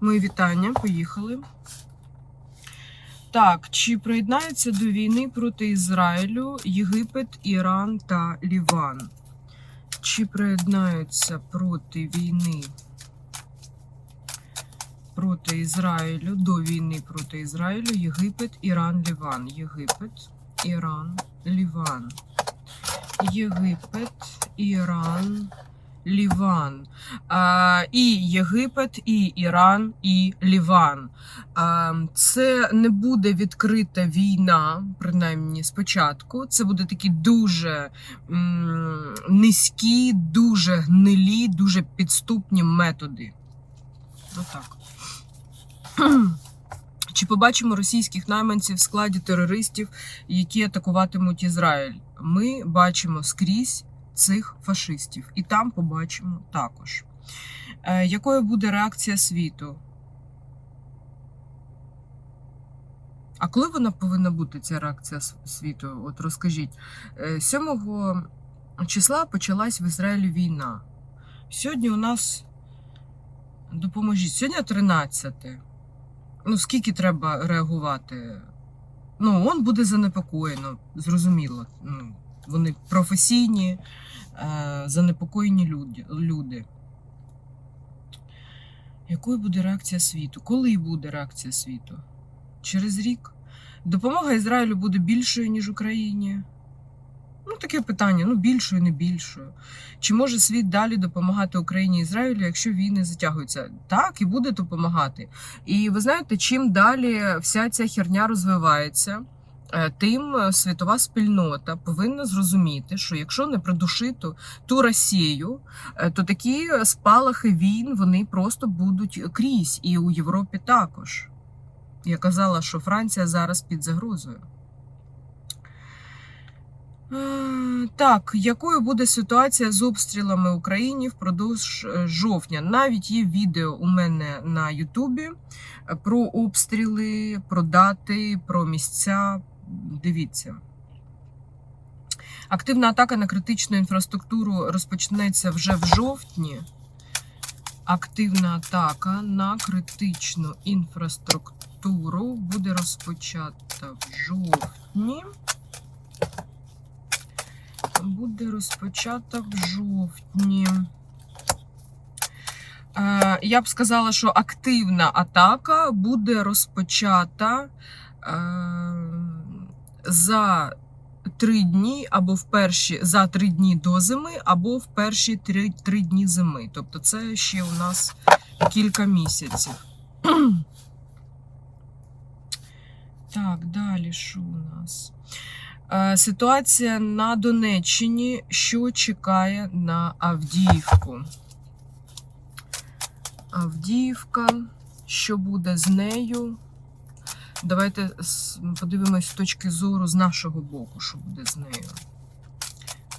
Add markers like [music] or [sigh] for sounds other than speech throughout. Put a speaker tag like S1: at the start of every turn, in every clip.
S1: Мої вітання, поїхали. Так, чи приєднаються до війни проти Ізраїлю Єгипет, Іран та Ліван? Чи приєднаються проти війни проти Ізраїлю до війни проти Ізраїлю Єгипет, Іран, Ліван? Єгипет, Іран, Ліван. Єгипет, Іран, Ліван. І Єгипет, і Іран, і Ліван. Це не буде відкрита війна, принаймні спочатку. Це буде такі дуже низькі, дуже гнилі, дуже підступні методи. Отак. Чи побачимо російських найманців в складі терористів, які атакуватимуть Ізраїль? Ми бачимо скрізь цих фашистів, і там побачимо також. Е, якою буде реакція світу? А коли вона повинна бути, ця реакція світу? От розкажіть. Е, 7 числа почалась в Ізраїлі війна. Сьогодні у нас допоможіть. Сьогодні 13. Ну, скільки треба реагувати? Ну, он буде занепокоєно, зрозуміло. Ну, вони професійні, е, занепокоєні люди. Якою буде реакція світу? Коли буде реакція світу? Через рік? Допомога Ізраїлю буде більшою, ніж Україні? Ну, таке питання: ну, більшою, не більшою. Чи може світ далі допомагати Україні і Ізраїлю, якщо війни затягуються? Так, і буде допомагати. І ви знаєте, чим далі вся ця херня розвивається, е, тим е, світова спільнота повинна зрозуміти, що якщо не придушити ту Росію, е, то такі спалахи війн вони просто будуть крізь, і у Європі також. Я казала, що Франція зараз під загрозою. Е, Так, якою буде ситуація з обстрілами в Україні впродовж е, жовтня? Навіть є відео у мене на Ютубі е, про обстріли, про дати, про місця. Дивіться. Активна атака на критичну інфраструктуру розпочнеться вже в жовтні. Активна атака на критичну інфраструктуру буде розпочата в жовтні буде розпочата в жовтні. Е, Я б сказала, що активна атака буде розпочата е, за три дні або в перші за три дні до зими, або в перші три, три дні зими. Тобто це ще у нас кілька місяців. [clears throat] Так, далі що у нас? Е, Ситуація на Донеччині, що чекає на Авдіївку. Авдіївка, що буде з нею? Давайте подивимось з точки зору з нашого боку, що буде з нею.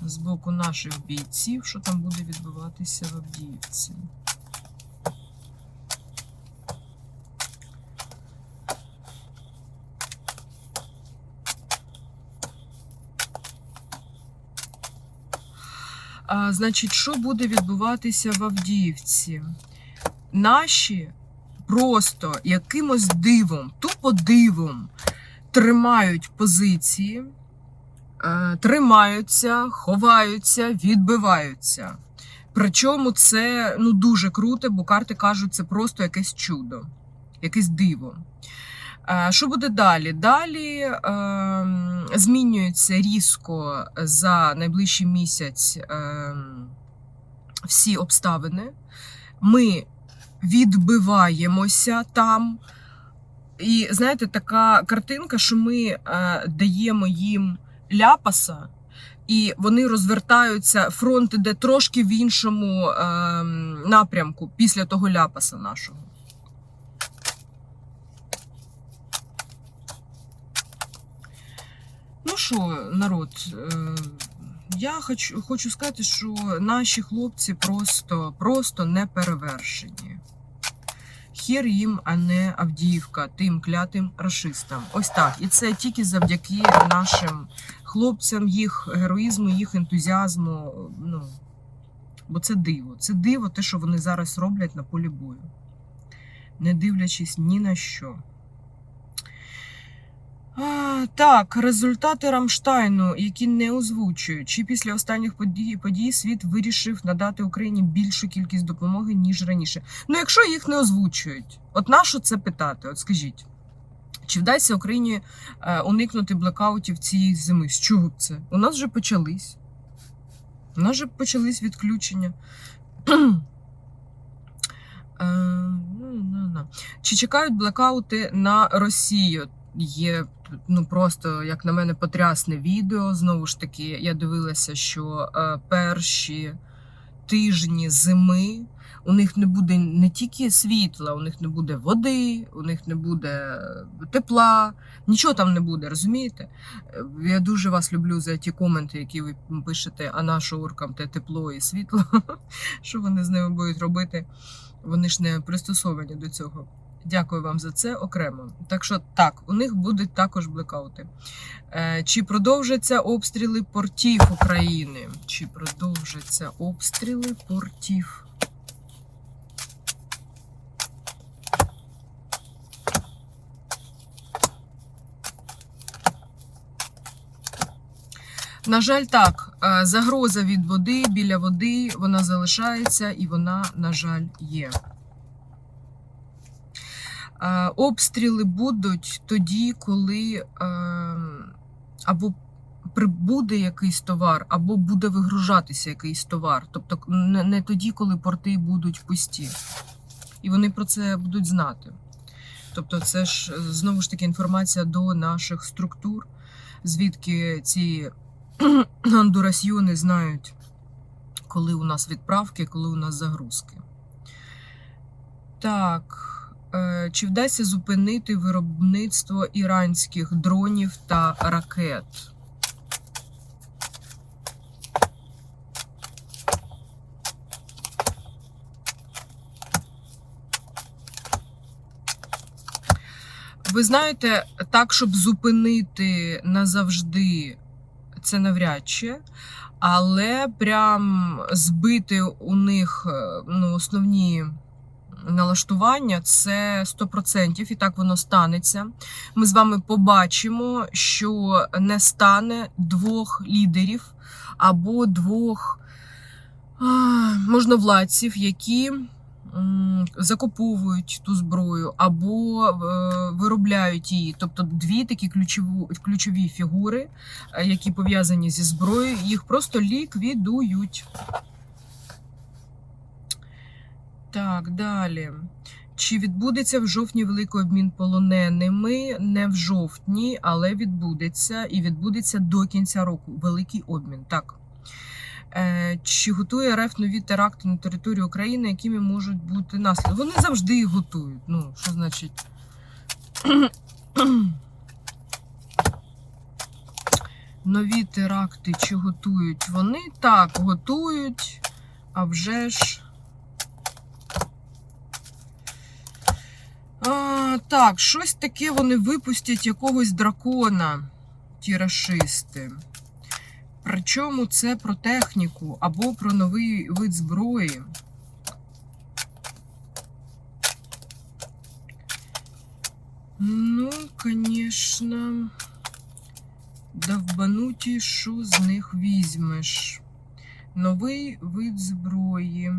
S1: З боку наших бійців, що там буде відбуватися в Авдіївці. А, значить, що буде відбуватися в Авдіївці? Наші просто якимось дивом, тупо дивом тримають позиції, е, тримаються, ховаються, відбиваються. Причому це ну, дуже круто, бо карти кажуть, це просто якесь чудо, якесь диво. Е, Що буде далі? Далі е, змінюється різко за найближчий місяць е, всі обставини. Ми відбиваємося там. І знаєте, така картинка, що ми е, даємо їм ляпаса, і вони розвертаються. Фронт іде трошки в іншому е, напрямку після того ляпаса нашого. Ну що, народ, е, я хочу, хочу сказати, що наші хлопці просто, просто не перевершені. Хір їм, а не Авдіївка, тим клятим расистам. Ось так. І це тільки завдяки нашим хлопцям, їх героїзму, їх ентузіазму. Ну, бо це диво. Це диво, те, що вони зараз роблять на полі бою. не дивлячись ні на що. Так, результати Рамштайну, які не озвучують, чи після останніх подій, подій світ вирішив надати Україні більшу кількість допомоги, ніж раніше. Ну, якщо їх не озвучують, от на що це питати? От скажіть, чи вдасться Україні е, уникнути блекаутів цієї зими? З чого б це? У нас вже почались. У нас вже почались відключення. [clears throat] Е, ну, ну, ну. Чи чекають блекаути на Росію? Є ну просто, як на мене, потрясне відео. Знову ж таки, я дивилася, що е, перші тижні зими у них не буде не тільки світла, у них не буде води, у них не буде тепла, нічого там не буде, розумієте? Е, Я дуже вас люблю за ті коменти, які ви пишете, а нашу уркам те тепло і світло. [laughs] Що вони з ними будуть робити? Вони ж не пристосовані до цього. Дякую вам за це окремо. Так що так, у них будуть також блекаути. Е, чи продовжаться обстріли портів України? Чи продовжаться обстріли портів? На жаль, так. Е, Загроза від води біля води вона залишається і вона, на жаль, є. Е, Обстріли будуть тоді, коли е, або прибуде якийсь товар, або буде вигружатися якийсь товар. Тобто не, тоді, коли порти будуть пусті. І вони про це будуть знати. Тобто, це ж е, знову ж таки інформація до наших структур, звідки ці [clears throat] андурасьйони знають, коли у нас відправки, коли у нас загрузки. Так. Е, Чи вдасться зупинити виробництво іранських дронів та ракет? Ви знаєте, так, щоб зупинити назавжди, це навряд чи. Але прям збити у них е, ну, основні налаштування це 100%, і так воно станеться. Ми з вами побачимо, що не стане двох лідерів або двох можновладців, які закуповують ту зброю або е, виробляють її. Тобто дві такі ключові, ключові фігури, е, які пов'язані зі зброєю, їх просто ліквідують. Так, далі. Чи відбудеться в жовтні великий обмін полоненими? Не в жовтні, але відбудеться і відбудеться до кінця року. Великий обмін. Так. Е, Чи готує РФ нові теракти на території України, якими можуть бути наслідки? Вони завжди їх готують. Ну, що значить? [clears throat] Нові теракти чи готують? Вони так готують, а вже ж. Так, щось таке вони випустять якогось дракона, ті рашисти. Причому це про техніку або про новий вид зброї. Ну, звісно, довбануті, що з них візьмеш? Новий вид зброї.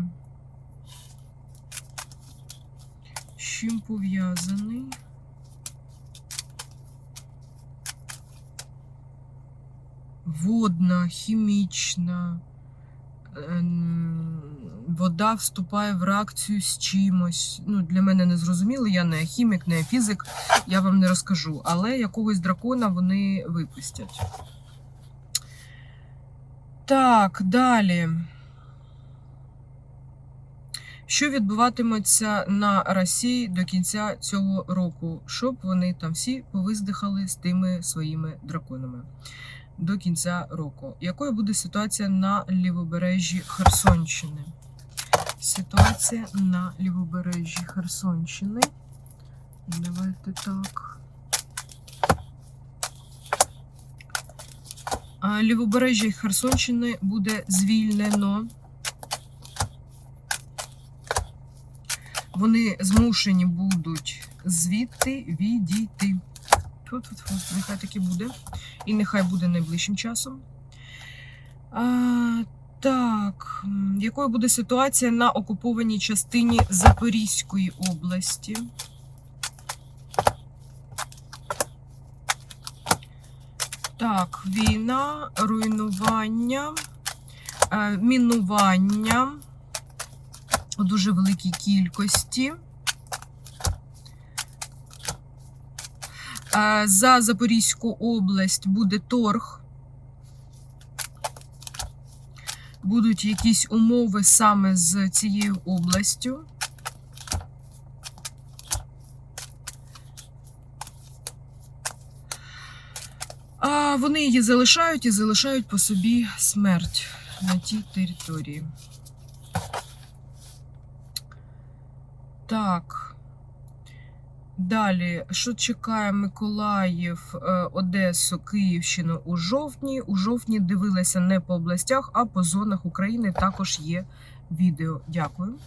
S1: З чим пов'язаний? Водна, хімічна. ем, Вода вступає в реакцію з чимось. Ну, для мене не зрозуміло, я не хімік, не фізик, я вам не розкажу. Але якогось дракона вони випустять. Так, далі. Що відбуватиметься на Росії до кінця цього року, щоб вони там всі повиздихали з тими своїми драконами до кінця року? Якою буде ситуація на лівобережжі Херсонщини? Ситуація на лівобережжі Херсонщини. Давайте так. Лівобережжя Херсонщини буде звільнено. Вони змушені будуть звідти відійти. Тьфу-тьфу-тьфу. Нехай таки буде. І нехай буде найближчим часом. А, так, якою буде ситуація на окупованій частині Запорізької області? Так, війна, руйнування, е, мінування у дуже великій кількості. За Запорізьку область буде торг. Будуть якісь умови саме з цією областю. А вони її залишають і залишають по собі смерть на тій території. Так. Далі, що чекає Миколаїв, е, Одесу, Київщину у жовтні? У жовтні дивилася не по областях, а по зонах України. Також є відео. Дякую.